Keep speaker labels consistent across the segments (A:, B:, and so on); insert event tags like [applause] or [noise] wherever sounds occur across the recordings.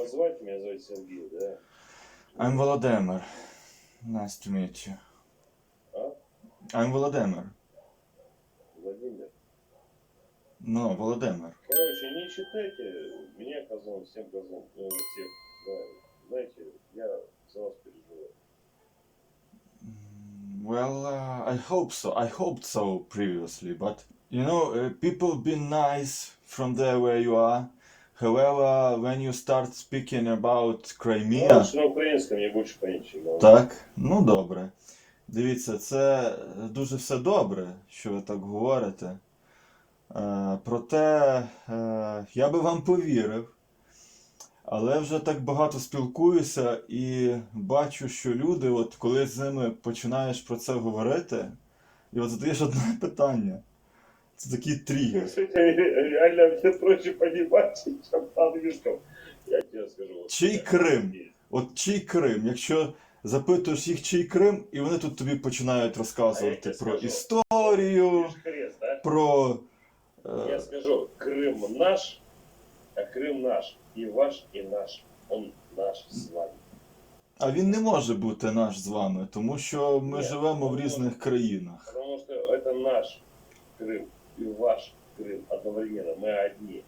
A: вас звать? Меня зовут Сергей, да?
B: I'm Володимир. Nice to meet you.
A: А?
B: I'm Володимир.
A: Владимир.
B: Ну, Володимир.
A: Короче, не считайте меня козлом, всем козлом, ну, всех, да. Знаете, я за вас переживаю.
B: Mm, Well, uh, I hope so. I hoped so previously, but you know, uh, people been nice from there where you are. However, when you start speaking about
A: Ну,
B: Crimea,
A: лучше на украинском, я чем на
B: так, ну добре. Дивіться, це дуже все добре, що ви так говорите. Е, проте е, я би вам повірив, але вже так багато спілкуюся і бачу, що люди, от коли з ними починаєш про це говорити, і от задаєш одне [laughs] питання. Це такий тригер.
A: Кстати, [laughs] реально мне проще понимать, чем на английском. Я тебе скажу. вот
B: Чей
A: я-
B: Крым? От чий Крим? Якщо запитуєш їх, чий Крим, і вони тут тобі починають розказувати
A: А я
B: про
A: скажу.
B: історію,
A: Видишь крест, да?
B: про.
A: Я
B: Е,
A: скажу, Крым наш, а Крым наш. И ваш, и наш. Он наш с вами.
B: а він не може бути наш з вами, тому що ми
A: Ні,
B: живемо в
A: ну,
B: різних країнах.
A: Потому что это наш Крым и ваш Крым одновременно. Мы одни.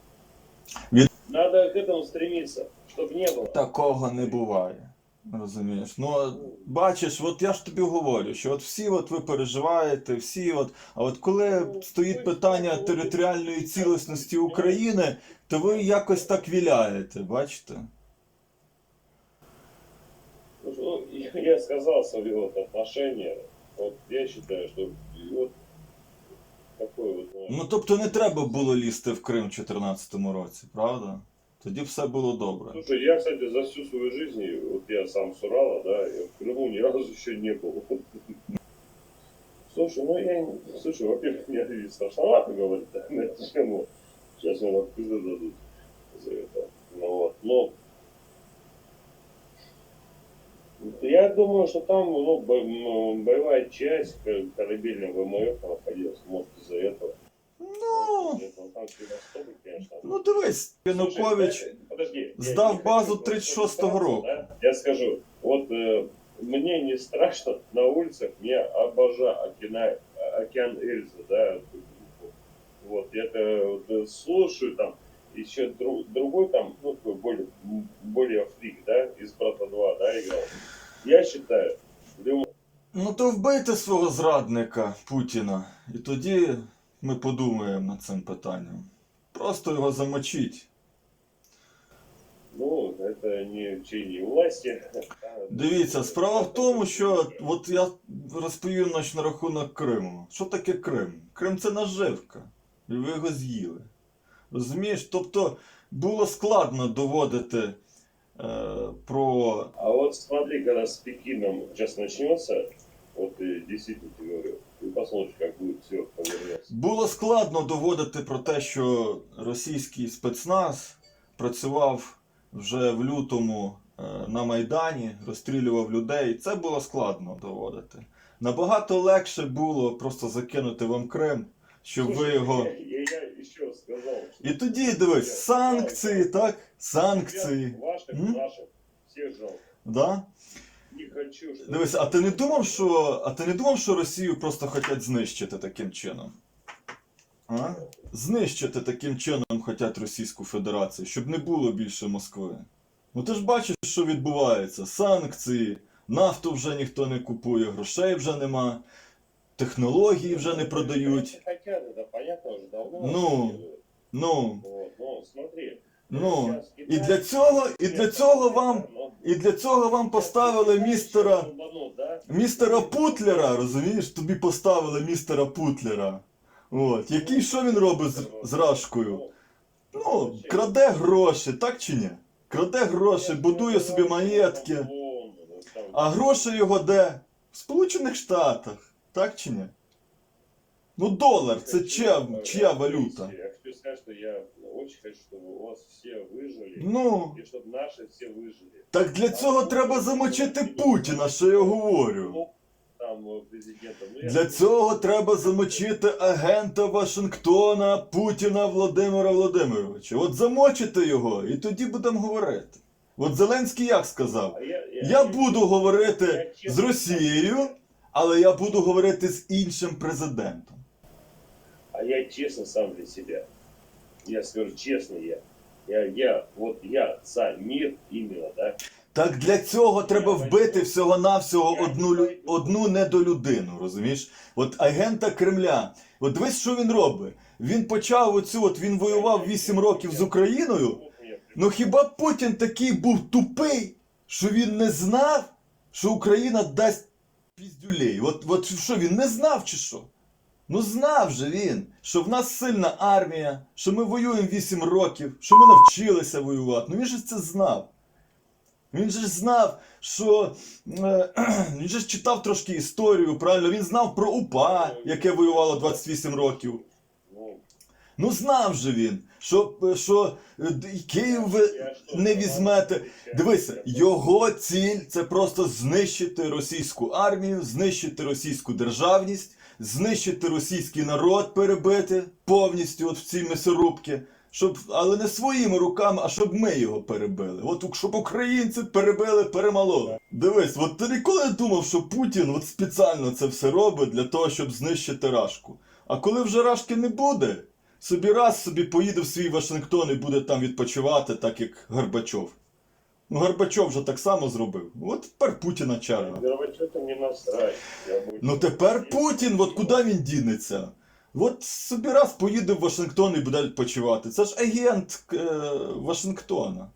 B: Вид-
A: Надо к этому стремиться, чтобы не было.
B: Такого не буває. Розумієш? Ну, от бачиш, от я ж тобі говорю, що от всі от ви переживаєте, всі от. А от коли стоїть питання територіальної цілісності України, то ви якось так віляєте, бачите?
A: Ну, я- я сказал свое вот отношение. Вот я считаю, что вот такой вот... ну,
B: Ну тобто не треба було лізти в Крим в 2014 році, правда? Тоді б все було добре.
A: Слушай, я, кстати, за всю свою жизнь, вот я сам с Урала, да, я в Крыму ни разу [laughs] еще не был. Слушай, ну я, не- слушай, во-первых, меня и страшновато говорить да, на эту тему. Сейчас мне вот пизды дадут за это. Ну вот, но я думаю, что там ну, бо- боевая часть к- корабельная ВМФ находилась, может, из-за этого.
B: Ну,
A: ну,
B: дивись, Янукович. Здав базу
A: хочу
B: 36-го року.
A: Я скажу, вот э, мне не страшно на улицах, я обожаю океан, океан Эльзы, да, вот, я это вот, э, слушаю там, еще дру- другой там, ну, такой более, более фрик, да, из Брата 2, да, играл. Я считаю, в
B: Ну то вбийте свого зрадника Путіна, і тоді ми подумаємо над цим питанням. Просто його замочіть.
A: ну, это не в чине власти.
B: Дивіться, справа в тому, що от я розповів наш на рахунок Криму. Що таке Крим? Крим це наживка. І ви його з'їли. Розумієш? Тобто було складно доводити про.
A: А вот смотри, когда с Пекином сейчас начнется, вот и действительно тебе говорю, ты посмотришь, как будет все повернется.
B: Було складно доводити про те, що російський спецназ працював вже в лютому е, на Майдані, розстрілював людей. Це було складно доводити. Набагато легше було просто закинути вам Крим, щоб ви
A: Слушай,
B: його.
A: Я, я, я еще сказал, что
B: І тоді дивись, санкції, так? Санкції.
A: ваших,
B: М?
A: наших, жалко.
B: Да?
A: Не хочу, чтобы...
B: Дивись, а ти не думав, що. А ти не думав, що Росію просто хочуть знищити таким чином? А? Знищити таким чином хочуть Російську Федерацію, щоб не було більше Москви. Ну ти ж бачиш, що відбувається. Санкції, нафту вже ніхто не купує, грошей вже нема, технології вже не продають. Ну. Ну,
A: ну, смотри.
B: ну. І для цього, і для цього вам.
A: Ну,
B: І для цього вам поставили містера. Містера Путлера, розумієш? Тобі поставили містера Путлера. От. Який що він робить з, з Рашкою? Ну, краде гроші, так чи ні? Краде гроші, будує собі маєтки. А гроші його де? В Сполучених Штатах, так чи ні? Ну, долар, це чия, чия валюта?
A: Я хочу сказать, что я очень хочу, чтобы у вас все выжили.
B: Ну,
A: И чтобы наши все выжили.
B: так для цього треба замочити Путіна, що я говорю.
A: Ну, там э, президента. Ну, я
B: Для цього треба замочити агента Вашингтона Путіна Володимира Володимировича. От замочите його, і тоді будемо говорити. От Зеленський як сказав?
A: А я,
B: Я буду говорити з Росією, але я буду говорити з іншим президентом.
A: А я честно сам для себя. Я скажу честно я. Я, я, вот я за мир именно, да.
B: Так для цього треба вбити всього-навсього одну, одну недолюдину, розумієш? От агента Кремля. От дивись, що він робить. Він почав оцю, от він воював 8 років з Україною. Ну хіба Путін такий був тупий, що він не знав, що Україна дасть піздюлей? От, от що він не знав чи що? Ну знав же він, що в нас сильна армія, що ми воюємо 8 років, що ми навчилися воювати. Ну він же це знав. Він же знав, що е, [clears throat] він же читав трошки історію, правильно? Він знав про УПА, яке воювало 28 років.
A: Ну,
B: знав же він, що, що е, Київ не візьмете. Дивися, його ціль це просто знищити російську армію, знищити російську державність, знищити російський народ, перебити повністю от в цій м'ясорубці. Щоб, але не своїми руками, а щоб ми його перебили. От щоб українці перебили, перемололи. Дивись, от ти ніколи не думав, що Путін от спеціально це все робить для того, щоб знищити Рашку. А коли вже Рашки не буде, собі раз собі поїде в свій Вашингтон і буде там відпочивати, так як Горбачов. Ну, Горбачов же так само зробив. От тепер Путіна черга.
A: Горбачев-то не насрать.
B: Ну тепер Путін, от куди він дінеться? От собі раз поїде в Вашингтон і буде відпочивати. Це ж агент е, Вашингтона.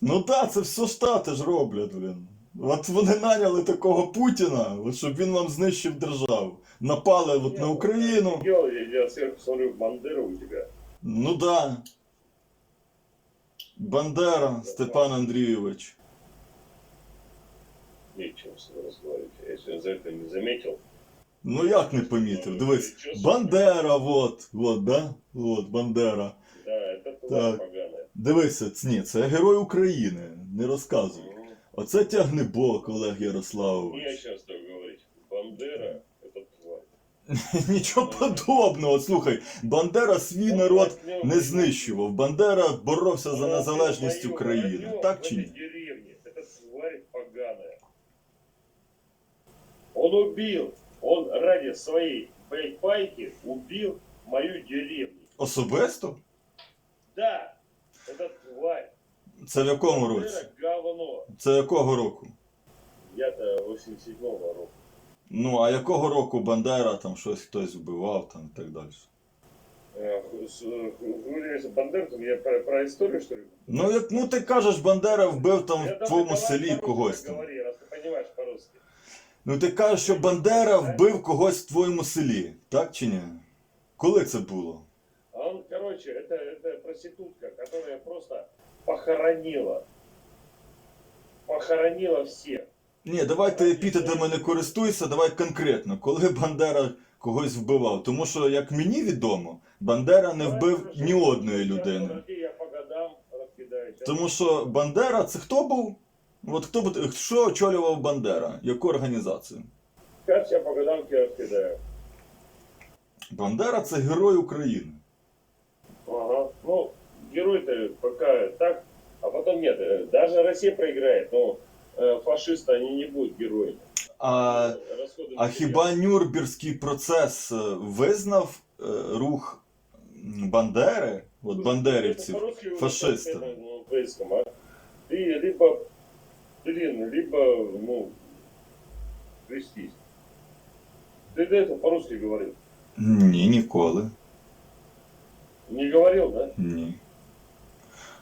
B: Ну так, це все штати ж роблять, блін. От вони наняли такого Путіна, щоб він вам знищив державу. Напали от на Україну.
A: Я, я, я сверху смотрю Бандеру у тебя.
B: Ну да. Бандера Степан Андрійович.
A: Нечего с ним. Я сегодня за это не заметил.
B: Ну як не помітив? Дивись. Бандера, вот, вот, да? Вот, Бандера.
A: Да, это тварь
B: Так. Дивися, ні, це герой України, не розказуй.
A: Ну,
B: Оце тягнебок Олег
A: Не о
B: Ярославович.
A: чем с [laughs]
B: Нічого подобного. Слухай, Бандера свій народ не знищував. Бандера боровся за незалежність України. Так чи ні?
A: Он убил. Он ради своей блядь, пайки убил мою деревню.
B: Особисто?
A: Да, это тварь.
B: Це в якому році?
A: Бандера говно.
B: Це якого року?
A: Я-то 87-го року.
B: Ну, а якого року Бандера там щось хтось вбивав там і так далі?
A: Э, с- э, Говоришь, Бандера, там я про, про историю, что ли?
B: Ну, як ну ти кажеш, Бандера вбив там
A: Я
B: в
A: давай-
B: твоєму
A: давай
B: селі
A: по-русски
B: когось там.
A: Говори, раз ты понимаешь по-русски.
B: Ну ти кажеш, що Бандера вбив когось в твоєму селі, так чи ні? Коли це було?
A: А он, короче, это, это проститутка, которая просто похоронила. Похоронила всех.
B: Ні, давай ти епітетами не користуйся, давай конкретно, коли Бандера когось вбивав. Тому що, як мені відомо, Бандера не вбив ні одної людини. Тому що Бандера це хто був? От хто бу- що очолював Бандера? Яку організацію?
A: Я по годам тебе раскидаю.
B: Бандера це герой України.
A: Ага. Ну, герой-то пока так, а потом нет. Э, Даже Россия проиграет, но э, фашисты, они не будут героями.
B: А,
A: Расходы
B: а
A: материала.
B: хіба Нюрнберзький процес е, визнав е, рух м, Бандери, от
A: Слушай,
B: бандерівців,
A: это по-русски уже
B: фашистов.
A: как это, ну, украинском, а? Ты либо, блин, либо, ну, крестись. Ты до этого по-русски говорил?
B: Ні, ніколи.
A: Не говорил, да?
B: Ні.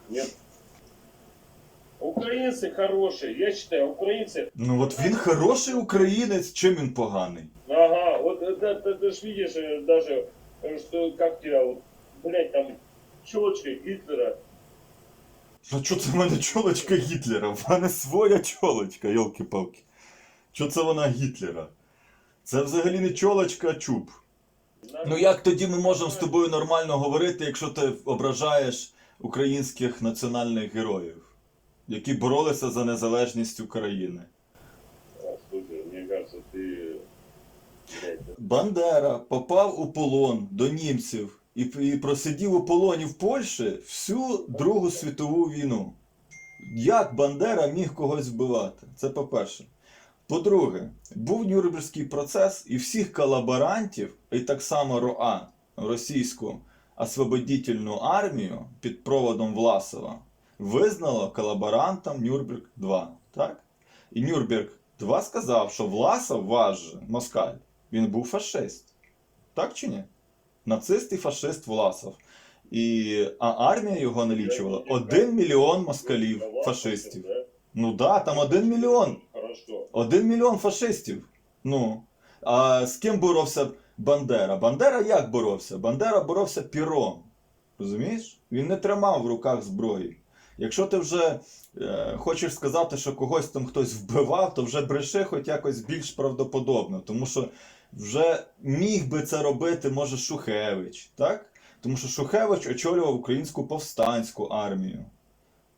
A: Нет. Украинцы хорошие, я считаю, украинцы,
B: Ну от він хороший українець, чим він поганий?
A: ага, вот это, ты, ты ж видишь э, даже, э, что, как тебя, вот, блядь, там, челочка Гитлера,
B: А чо це в мене чолочка Гітлера? В мене своя чолочка, йолки-палки. Чо це вона Гітлера? Це взагалі не чолочка, а чуб. Ну як тоді ми можемо з тобою нормально говорити, якщо ти ображаєш українських національних героїв, Які боролися за незалежність України? Бандера попав у полон до німців і, і просидів у полоні в Польщі всю Другу світову війну. Як Бандера міг когось вбивати? Це по-перше. По-друге, був Нюрнберзький процес, і всіх колаборантів, і так само РОА, російську освободительну армію під проводом Власова, визнало колаборантом Нюрнберг 2. Так? І Нюрнберг 2 сказав, що Власов ваш москаль, він був фашист. Так чи ні? Нацист і фашист Власов. І, а армія його налічувала 1 мільйон москалів, фашистів. Ну да, там 1 мільйон.
A: Хорошо.
B: Один мільйон фашистів. Ну. А з ким боровся Бандера? Бандера як боровся? Бандера боровся піром. Розумієш? Він не тримав в руках зброї. Якщо ти вже е, хочеш сказати, що когось там хтось вбивав, то вже бреши хоч якось більш правдоподобно. Тому що вже міг би це робити, може, Шухевич, так? Тому що Шухевич очолював українську повстанську армію.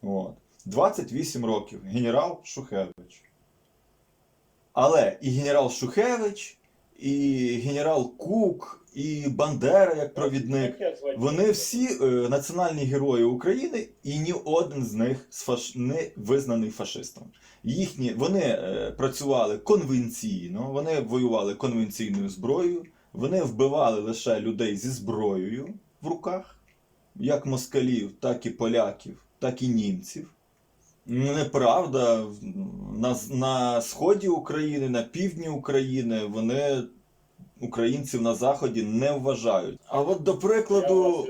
B: От. 28 років. Генерал Шухевич. Але і генерал Шухевич, і генерал Кук, і Бандера як провідник. Вони всі е, національні герої України, і ні один з них не визнаний фашистом. Їхні вони е, працювали конвенційно, вони воювали конвенційною зброєю, вони вбивали лише людей зі зброєю в руках, як москалів, так і поляків, так і німців. Неправда, на, на сході України, на півдні України вони українців на заході не вважають. А от до прикладу.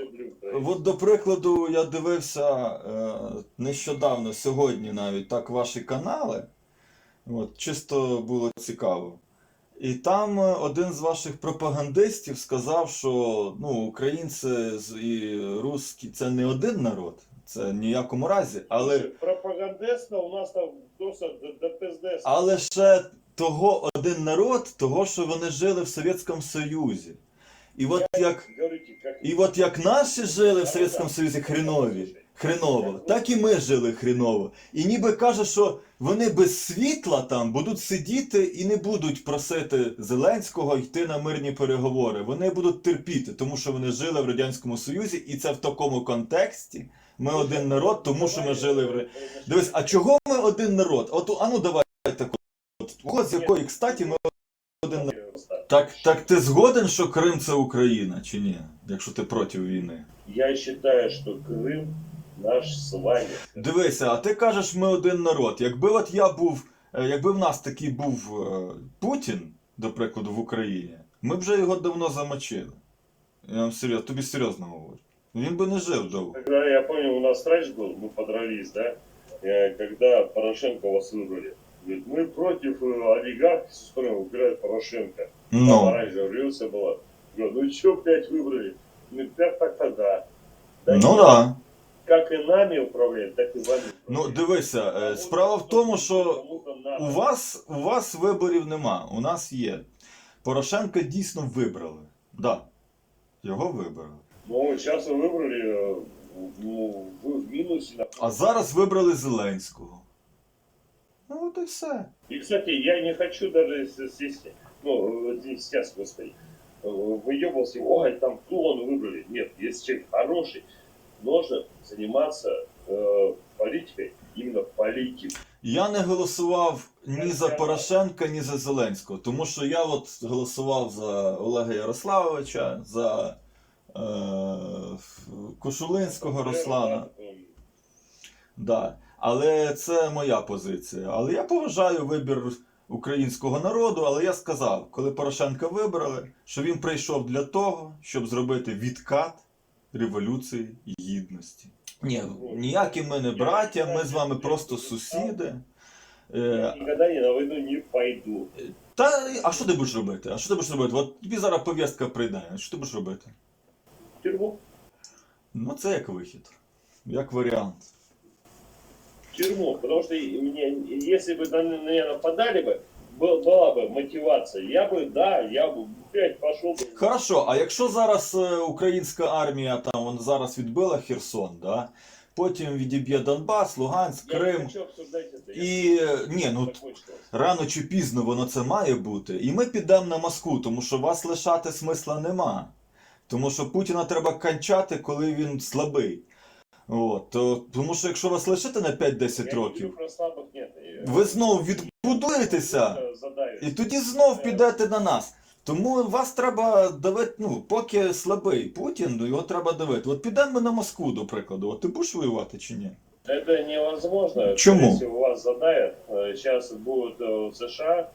B: От до прикладу, я дивився е, нещодавно, сьогодні навіть так ваші канали. От, чисто було цікаво. І там е, один з ваших пропагандистів сказав, що ну, українці і русські це не один народ, це в ніякому разі, але,
A: Пропагандистка у нас там досить до,
B: але ще того один народ, того, що вони жили в Совєтському Союзі. І от як І от як наші жили в Совєтському Союзі хренові, хреново, так і ми жили хреново. І ніби каже, що вони без світла там будуть сидіти і не будуть просити Зеленського йти на мирні переговори. Вони будуть терпіти, тому що вони жили в Радянському Союзі, і це в такому контексті. Ми один народ, тому що ми жили в Дивись, а чого ми один народ? От а ну давай так. От, от з якої кстаті ми один народ. Так, так ти згоден, що Крим це Україна, чи ні? Якщо ти проти війни?
A: Я считаю, что Крым наш с вами.
B: Дивися, а ти кажеш, ми один народ. Якби от я був, е, якби в нас такий був е, Путін, до прикладу, в Україні, ми б вже його давно замочили. Я вам серйозно, тобі серйозно говорю. Він би не жив довго.
A: Когда я помню, у нас страч был, мы подрались, да, э, когда Порошенко вас выбрали. Говорит, мы против э, олигархов, с которыми выбирает Порошенко.
B: Ну,
A: Оранжевая революция была. Говорю, ну чё, блядь, выбрали? Ну, так, так, так, да. Да
B: ну
A: нет,
B: да.
A: Как и нами управляют, так и вами
B: Ну,
A: управляют.
B: дивися, е,
A: Кому-то
B: справа в тому, що
A: кому-то надо.
B: у вас, у вас виборів нема, у нас є. Порошенка дійсно вибрали. Да. Його вибрали.
A: Ну, сейчас вы выбрали, э, ну, вы в минусе. на-
B: А зараз вибрали Зеленського. Ну от і все.
A: И, кстати, я не хочу даже с- здесь, ну, вот здесь сейчас, господи, э, выебался, ой, там клон выбрали. Нет, если человек хороший, нужно заниматься э, политикой, именно политикой.
B: Я не голосував ні за Порошенка, ні за Зеленського, тому що я от голосував за Олега Ярославовича, за е, Кошулинського Руслана. Да. Але це моя позиція. Але я поважаю вибір українського народу, але я сказав, коли Порошенка вибрали, що він прийшов для того, щоб зробити відкат революції гідності. Ні, ніякі ми не браття, ми з вами просто сусіди.
A: Я на войну не пойду.
B: та а що ти будеш робити? А що ти будеш робити? От тобі зараз повістка прийде. Що ти будеш робити?
A: В.
B: Ну, це як вихід, як варіант
A: В тюрьму. Потому что и мне, если бы на на меня нападали бы, был- была бы мотивация. Я бы, да, я бы, блядь, пошел бы.
B: Хорошо, а якщо зараз е, українська армія там вон зараз відбила Херсон, да? потім відіб'є Донбас, Луганськ,
A: Я не
B: Крим.
A: хочу обсуждать это. Я
B: І е, ні, ну т-
A: закончилось.
B: рано чи пізно воно це має бути. І ми підемо на Москву, тому що вас лишати смисла нема. Тому що Путіна треба кончати, коли він слабий. От, то, тому що якщо вас лишити на 5-10
A: Я не говорю
B: років,
A: про слабых нет. Я-
B: ви знову відбудуєтеся.
A: Это задавит.
B: І тоді знов підете на нас. Тому вас треба давити, ну, поки слабий Путін, ну, його треба давити. От підемо ми на Москву, до прикладу. От ти будеш воювати чи ні?
A: Это невозможно.
B: Чему?
A: Если у вас задавят, э, сейчас будут э, в США,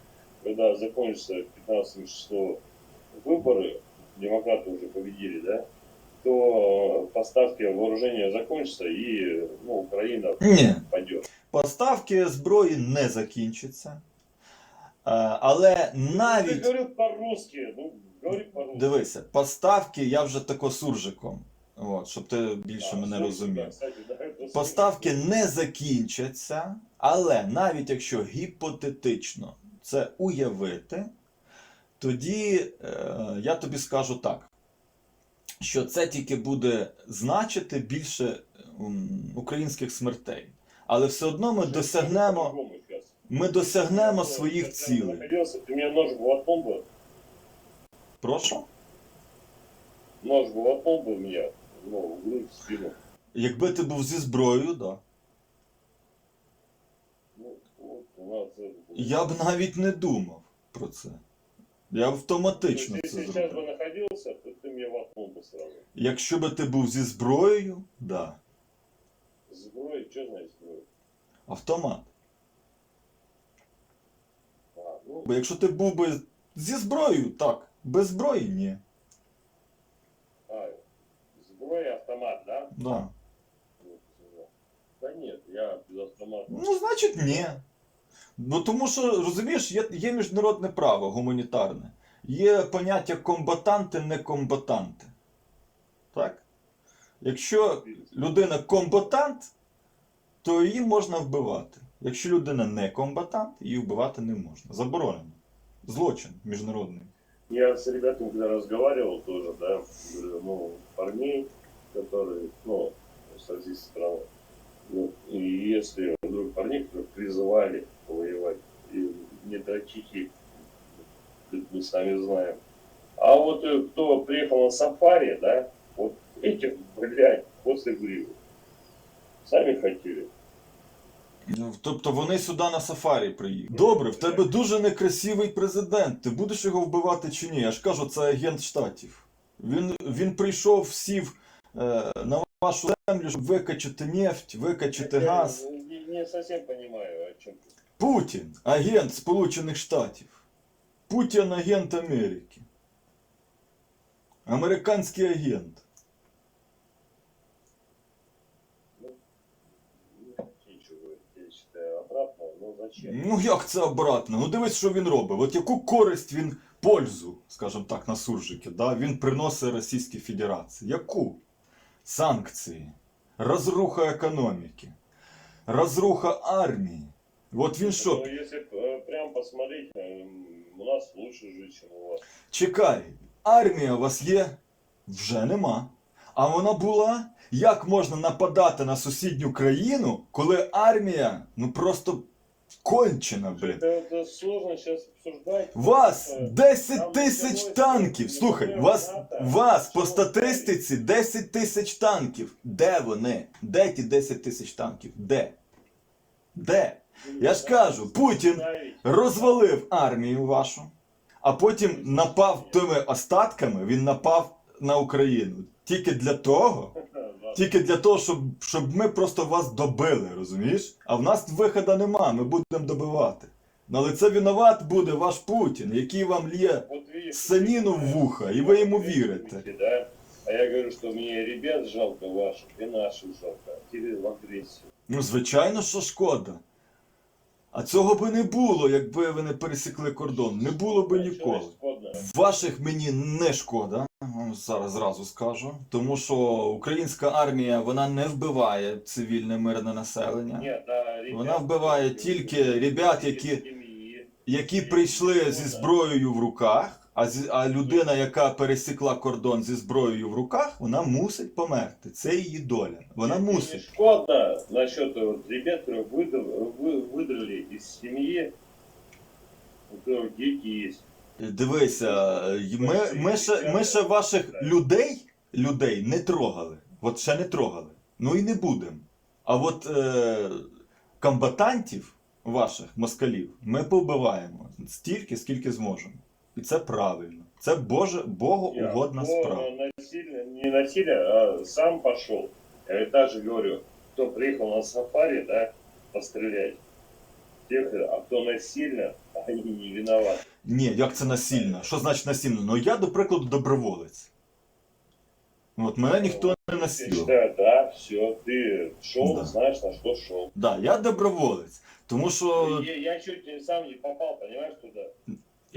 A: когда закончатся 15 число выборы, демократы уже победили, да, то э, поставки вооружения закончатся и ну, Украина
B: Ні.
A: пойдет.
B: Поставки зброї не закінчаться. Е, Але
A: Ты
B: навіть.
A: говорил по-русски, ну, говори по-русски.
B: Дивися, поставки я вже тако суржиком. От, щоб ти більше
A: А,
B: мене
A: слушай,
B: розумів.
A: да, кстати, да, это
B: Поставки не закінчаться, але навіть якщо гіпотетично це уявити, тоді е, я тобі скажу так, що це тільки буде значити більше м, українських смертей. Але все одно ми досягнемо,
A: По-другому сейчас.
B: ми досягнемо
A: Ну,
B: своїх
A: я
B: цілей.
A: находился, Ты меня нож бы воткнул бы,
B: Прошу?
A: нож бы воткнул бы меня, ну, в грудь, в спину.
B: Якби ти був зі зброєю, так. Да.
A: Ну, вот у нас это...
B: Я б навіть не думав про це. Я б
A: То
B: автоматично
A: есть,
B: це
A: если сейчас бы
B: зробив.
A: ты меня воткнул сразу.
B: Якщо би ти був зі зброєю, да.
A: Сброй, что значит сброй?
B: Автомат.
A: А, ну,
B: Бо якщо ти був би зі зброєю, так. Без зброї ні.
A: а, сброй автомат, да?
B: Да.
A: Да нет, я без автомата.
B: Ну, значить, ні. Ну тому що, розумієш, є, є міжнародне право гуманітарне. Є поняття комбатанти, некомбатанти. Так? Якщо людина комбатант, то її можна вбивати. Якщо людина не комбатант, її вбивати не можна. Заборонено. Злочин міжнародний.
A: Я с ребятами когда разговаривал тоже, да, говорю, ну, парней, которые, ну, с российской страны, ну, и если вдруг парней, которых призывали воевать, и не дрочики, как мы сами знаем. А вот э, кто приехал на сафари, да, вот этих, блядь, после гривы. Сами хотели.
B: Ну, Тобто вони сюди на сафарі приїхали. Добре, в тебе дуже некрасивий президент. Ти будеш його вбивати чи ні? Я ж кажу, це агент штатів. Він, він прийшов, сів е, на вашу землю, щоб викачати нефть, викачати
A: Я
B: газ.
A: не, не совсем понимаю, о чем ты.
B: Путін, агент Сполучених Штатів. Путін агент Америки. Американський агент.
A: Ну?
B: Ну як це обратно? Ну дивись, що він робить. От яку користь він пользу, скажімо так, на суржики, да, він приносить Російській Федерації. Яку? Санкції, розруха економіки, розруха армії. От він що,
A: Ну, если э, прям посмотреть, э, у нас лучше жить, чем у вас.
B: чекай, армія у вас є? Вже нема. А вона була? Як можна нападати на сусідню країну, коли армія ну просто кончена, блін?
A: Это сложно сейчас обсуждать.
B: Вас
A: Е,
B: 10
A: там
B: тисяч танків. Слухай, вас, вас по статистиці 10 тисяч танків. Де вони? Де ті 10 тисяч танків? Де? Де? Я ж кажу, Путін Розвалив армію вашу, а потім напав тими остатками, він напав на Україну. Тільки для того, тільки для того, щоб, щоб ми просто вас добили, розумієш? А в нас виходу нема, ми будемо добивати. Але це винуват буде ваш Путін, який вам лє саніну в вуха, і ви йому вірите.
A: А я говорю, что мне ребят жалко ваших и наших жалко. А тебе в агрессию.
B: Ну, звичайно, що шкода. А цього би не було, якби ви не пересікли кордон. Не було би ніколи. Ваших мені не шкода, зараз зразу скажу. Тому що українська армія вона не вбиває цивільне мирне населення, Вона вбиває тільки ребят, які- які прийшли зі зброєю в руках. А, зі- а людина, яка пересікла кордон зі зброєю в руках, вона мусить померти. Це її доля. Вона
A: Мне
B: мусить.
A: шкодно насчет вот, ребят, которые выдав- вы- выдрали из семьи, у которых дети есть.
B: Дивися, ми, ми, ще, ми ще ваших людей, людей не трогали. От ще не трогали. Ну і не будемо. А от е, комбатантів ваших москалів ми повбиваємо стільки, скільки зможемо. І це правильно. Це Боже, Богу угодна
A: по
B: справа.
A: насилие, не насилие, а сам пошел. Я ведь даже говорю, кто приехал на сафари, да, пострелять. Тех, а кто насильно, [laughs] они не виноваты.
B: Ні, як це насильно? Що значить насильно? Ну я, до прикладу, доброволець. От мене ніхто не
A: Я
B: насилував.
A: считаю, да, все, ты шел,
B: Да.
A: знаешь, на что шел.
B: Да, я доброволець. Тому що.
A: Я, я чуть сам не попал, понимаешь, туда.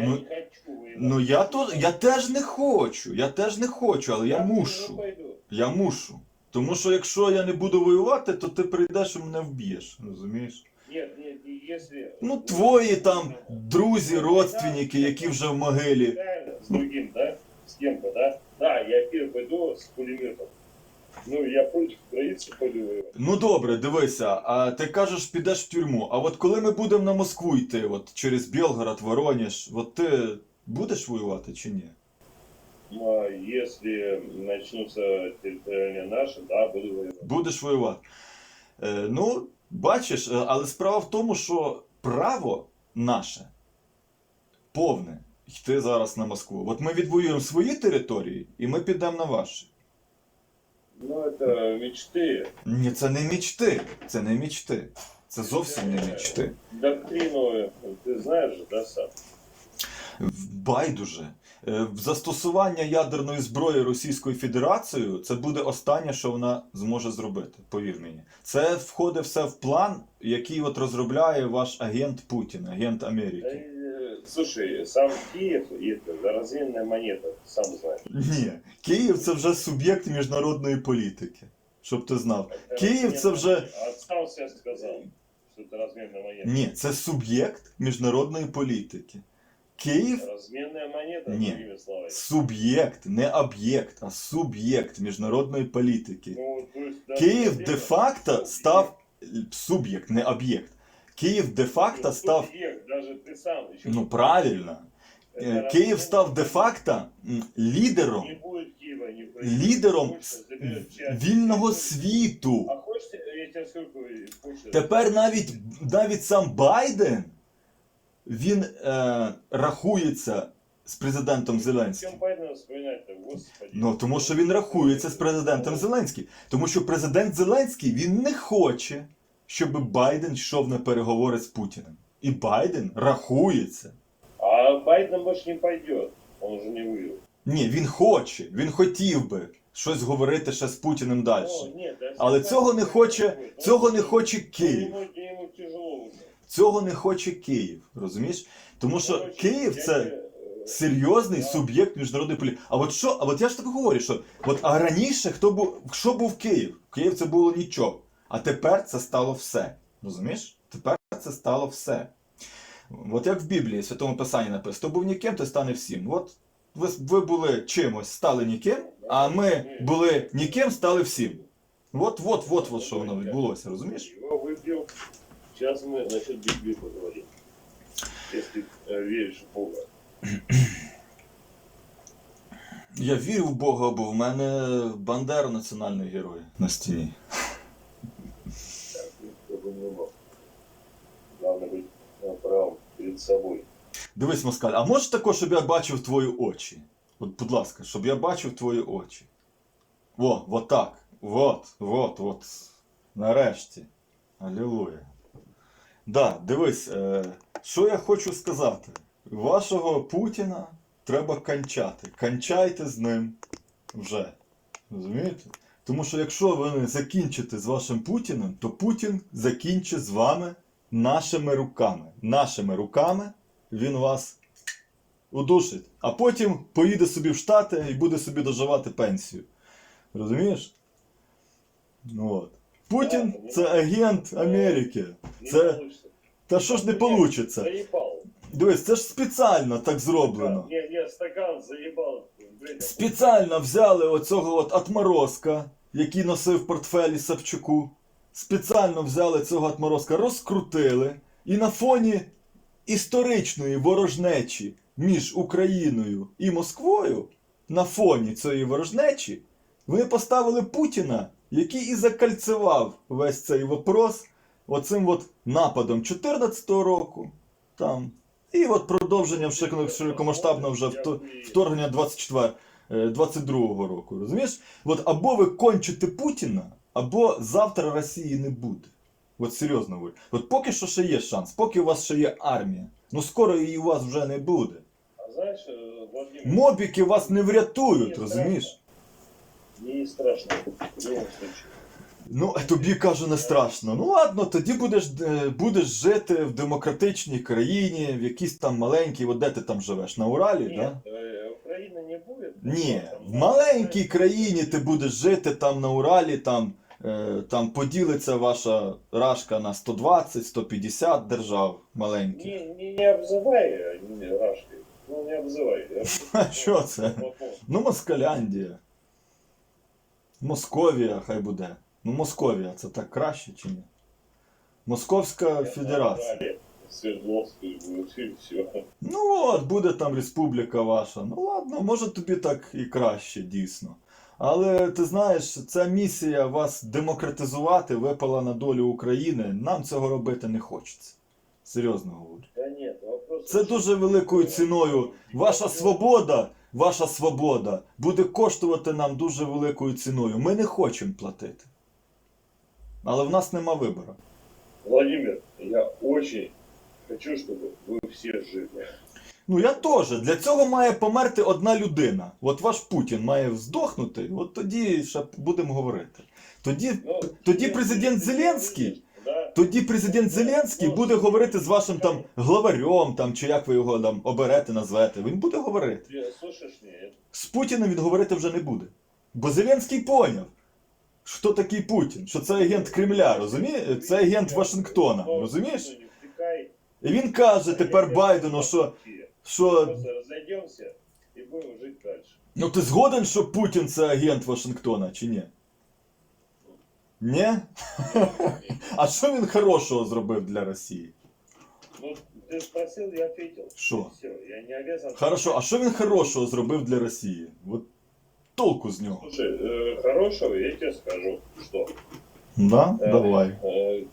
A: Я
B: Ну,
A: не хочу воевать.
B: Ну я то, я теж не хочу. Я теж не хочу, але я
A: Я
B: мушу.
A: пойду.
B: Я мушу. Тому що якщо я не буду воювати, то ти прийдеш і мене вб'єш. Розумієш?
A: Нет, нет, и если...
B: Ну, твої там друзі, родственники, які вже в могилі.
A: Реально, с другим, да? С кем-то, да? Да, я первый пойду с пулеметом. Ну, я против украинцев пойду.
B: Ну добре, дивися, а ти кажеш, підеш в тюрму. А от коли ми будемо на Москву йти, от через Білгород, Воронеж, от ти будеш воювати чи ні?
A: Ну, а если начнутся территориальные наши, да, буду воевать.
B: Будеш воювати. Е, ну, бачиш, е, але справа в тому, що право наше повне йти зараз на Москву. От ми відвоюємо свої території, і ми підемо на ваші.
A: Ну, это мечты.
B: Ні, це не мічти. Це не мічти. Це зовсім не мічти.
A: Доктрину ты знаешь же, да, сам?
B: Байдуже. Е, Застосування ядерної зброї Російською Федерацією це буде останнє, що вона зможе зробити. Повір мені. Це входить все в план, який от розробляє ваш агент Путін, агент Америки.
A: Э, Слушай, сам Киев и это разменная монета, сам знаешь.
B: Ні, Київ це вже суб'єкт міжнародної політики. Щоб ти знав.
A: Это
B: Киев це
A: разменная
B: вже-
A: монета. А сам себе сказал, что это разменная монета.
B: Ні, це суб'єкт міжнародної політики. Київ
A: Разменная монета,
B: Не.
A: другими словами.
B: суб'єкт, не об'єкт, а суб'єкт міжнародної політики.
A: Ну, то есть, да,
B: Київ
A: это-
B: де-факто став суб'єкт, не об'єкт. Київ де-факто
A: Ну,
B: став.
A: субъект, даже ты сам еще.
B: Ну правильно.
A: Это
B: Е,
A: разменная
B: Київ став
A: монета.
B: де-факто м, лідером,
A: Не будет Киева, не произойдет.
B: лідером
A: Польша заберет часть.
B: вільного світу.
A: А хочешь, я тебе скажу, Польша...
B: Тепер навіть, навіть сам Байден він е, рахується з президентом Зеленським.
A: Чем Байдена вспоминать-то, господи.
B: Ну тому що він рахується з президентом Зеленським. Тому що президент Зеленський він не хоче, щоб Байден йшов на переговори з Путіним. І Байден рахується.
A: А Байден больше не пойдет. Он уже не вывел.
B: Ні, він хоче, він хотів би щось говорити ще з Путіним далі. Але цього не хоче, цього не хоче Київ. Цього не хоче Київ. Розумієш? Тому що Київ це.
A: э,
B: серйозний суб'єкт міжнародної політики. А от що, а от я ж тобі говорю, що от а раніше хто був, що був Київ? Київ це було нічого. А тепер це стало все. Розумієш? Тепер це стало все. От як в Біблії, в Святому Писанні написано, хто був ніким, то стане всім. От ви, ви були чимось, стали ніким, а ми були ніким, стали всім. От, от, от, от що воно відбулося, розумієш?
A: Его выбил. Сейчас мы насчет Библии поговорим. Если э, веришь в Бога.
B: Я вірю в Бога, бо в мене Бандера національний герой на стіні.
A: Перед.
B: Дивись, Москаль, а можеш також, щоб я бачив твої очі? От, будь ласка, щоб я бачив твої очі. Во, вот так. Вот, вот, от. Нарешті. Алілуя. Да, дивись, е, що я хочу сказати. Вашого Путіна треба кончати. Кончайте з ним вже. Розумієте? Тому що якщо ви не закінчите з вашим Путіним, то Путін закінчить з вами нашими руками. Нашими руками він вас удушить. А потім поїде собі в Штати і буде собі доживати пенсію. Розумієш? Ну от. Путін це агент Америки. Це- Та що ж не вийде? Дивись, це ж спеціально так зроблено.
A: Стакан.
B: Спеціально взяли оцього от отморозка, який носив в портфелі Савчуку. Спеціально взяли цього отморозка, розкрутили. І на фоні історичної ворожнечі між Україною і Москвою на фоні цієї ворожнечі, вони поставили Путіна, який і закальцевав весь цей вопрос оцим от нападом 2014 року. Там, і от продовженням широкомасштабного вже вторгнення 24, е, 22 року. Розумієш? От або ви кончите Путіна, або завтра Росії не буде. От серйозно говорю. От поки що ще є шанс, поки у вас ще є армія. Ну скоро її у вас вже не буде.
A: А знаешь, э, Владимир,
B: Мобіки вас не врятують, розумієш?
A: мне страшно. Любом.
B: Ну, тобі кажу, не страшно. Ну ладно, тоді будеш, е, будеш жити в демократичній країні, в якійсь там маленькій, от де ти там живеш? На Уралі, так? Да?
A: э, не будет.
B: Ні, в маленькій країні ти будеш жити там на Уралі, там, е, там поділиться ваша рашка на 120-150 держав маленьких.
A: Не, не, не обзывай э, не, Рашкой. Ну, не обзывай. Я [laughs]
B: А що це?
A: Потом.
B: Ну, Москаляндія. Московія, хай буде. Ну, Московія, це так краще чи ні? Московська Федерація.
A: Далее. Свердловскую будет, и все.
B: Ну от, буде там республіка ваша. Ну ладно, може тобі так і краще, дійсно. Але ти знаєш, ця місія вас демократизувати випала на долю України. Нам цього робити не хочеться. Серйозно говорю. Це дуже великою ціною. Ваша свобода, ваша свобода буде коштувати нам дуже великою ціною. Ми не хочемо платити. Але в нас нема вибору.
A: Владимир, я очень хочу, чтобы вы все жили.
B: Ну я теж. Для цього має померти одна людина. От ваш Путін має здохнути, от тоді ще будемо говорити. Тоді,
A: Ну,
B: Тоді президент Зеленський?
A: Да.
B: тоді президент Зеленський буде говорити з вашим там главарем, там, чи як ви його там оберете, назвете. Він буде говорити. З Путіним він говорити вже не буде. Бо Зеленський поняв, хто такий Путін, що це агент Кремля, розумієш? Це агент Вашингтона, розумієш? І він каже тепер Байдену, що, що
A: Просто разойдемся и будем жить дальше.
B: ну ти згоден, що Путін це агент Вашингтона, чи ні? Ні? [laughs] А що він хорошого зробив для Росії?
A: Ну, ты спросил, я ответил.
B: Що?
A: Все, я не обязан.
B: Хорошо, а що він хорошого зробив для Росії? От толку з нього.
A: Слушай, э, хорошего я тебе скажу, что
B: Да?
A: Э,
B: Давай.
A: э,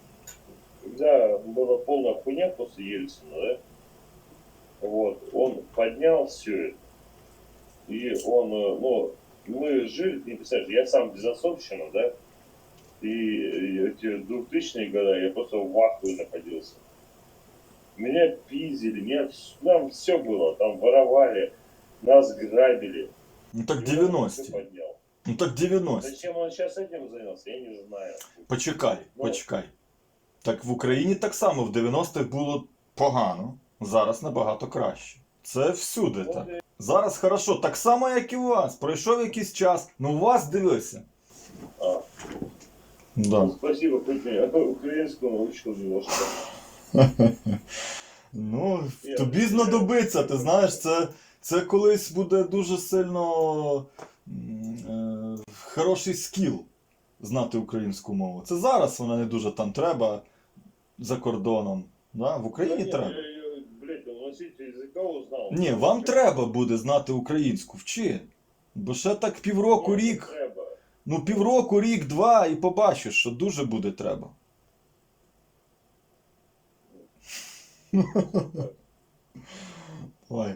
A: когда была полная хуйня после Ельцина, да, вот, он поднял все это. И он, э, ну, мы жили, ты не представляешь, я сам безособщина, да, и эти 2000-е годы я просто в ахуе находился. Меня пиздили, меня, вс- там все было, там воровали, нас грабили.
B: Ну так
A: И он
B: 90-ті.
A: всё поднял.
B: Ну так 90-ті.
A: Зачем он сейчас этим занялся, я не знаю.
B: Почекай,
A: Ну.
B: почекай. Так в Україні так само в 90-х було погано, Зараз набагато краще. Це всюди так. Зараз хорошо, так само, як і у вас. Пройшов якийсь час. Ну у вас дивися.
A: А,
B: Да.
A: Спасибо, меня украинскому научил немножко.
B: Ну, тобі знадобиться, ти знаєш, це, це колись буде дуже сильно е, хороший скіл знати українську мову. Це зараз вона не дуже там треба за кордоном. Да? В Україні треба.
A: я- я, Блядь, он носитель языка узнал.
B: Ні, вам треба буде знати українську, вчи. Бо ще так півроку,
A: Может,
B: рік.
A: Треба.
B: Ну, півроку, рік, два, і побачиш, що дуже буде треба. [laughs] Ой.